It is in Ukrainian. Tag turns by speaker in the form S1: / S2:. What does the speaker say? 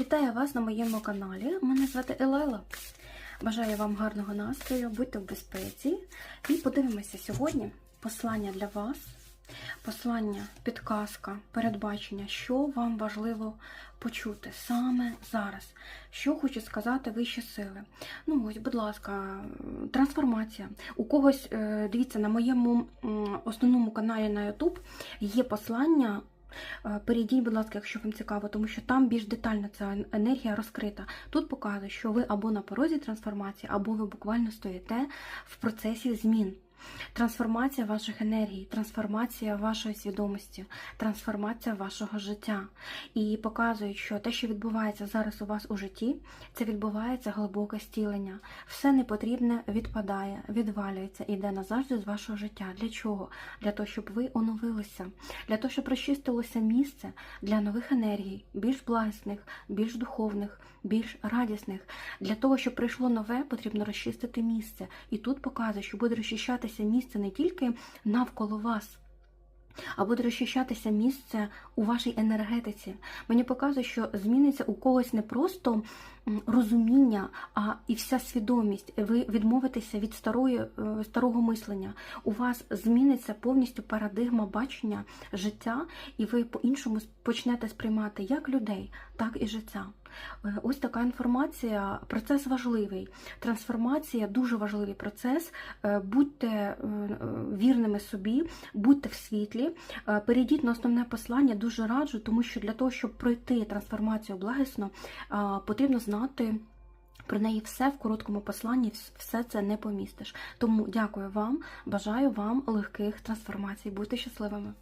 S1: Вітаю вас на моєму каналі. Мене звати Елайла. Бажаю вам гарного настрою, будьте в безпеці. І подивимося сьогодні послання для вас, послання, підказка, передбачення, що вам важливо почути саме зараз. Що хочу сказати вищі сили. Ну ось, будь ласка, трансформація. У когось, е, дивіться, на моєму основному каналі на YouTube є послання. Е, Перейдіть, будь ласка, якщо вам цікаво, тому що там більш детально ця енергія розкрита. Тут показує, що ви або на порозі трансформації, або ви буквально стоїте в процесі змін. Трансформація ваших енергій, трансформація вашої свідомості, трансформація вашого життя. І показують, що те, що відбувається зараз у вас у житті, це відбувається глибоке стілення. Все непотрібне відпадає, відвалюється, іде назавжди з вашого життя. Для чого? Для того, щоб ви оновилися, для того, щоб розчистилося місце для нових енергій, більш благісних, більш духовних, більш радісних. Для того, щоб прийшло нове, потрібно розчистити місце. І тут показує, що буде розчищатися місце не тільки навколо вас. А буде розчищатися місце у вашій енергетиці. Мені показує, що зміниться у когось не просто розуміння, а і вся свідомість. Ви відмовитеся від старої, е, старого мислення. У вас зміниться повністю парадигма бачення життя, і ви по-іншому почнете сприймати як людей, так і життя. Е, Ось така інформація. Процес важливий. Трансформація дуже важливий процес. Е, Будьте е, вірними собі, будьте в світлі. Перейдіть на основне послання. Дуже раджу, тому що для того, щоб пройти трансформацію благісно, потрібно знати. Про неї все в короткому посланні, все це не помістиш. Тому дякую вам, бажаю вам легких трансформацій. Будьте щасливими!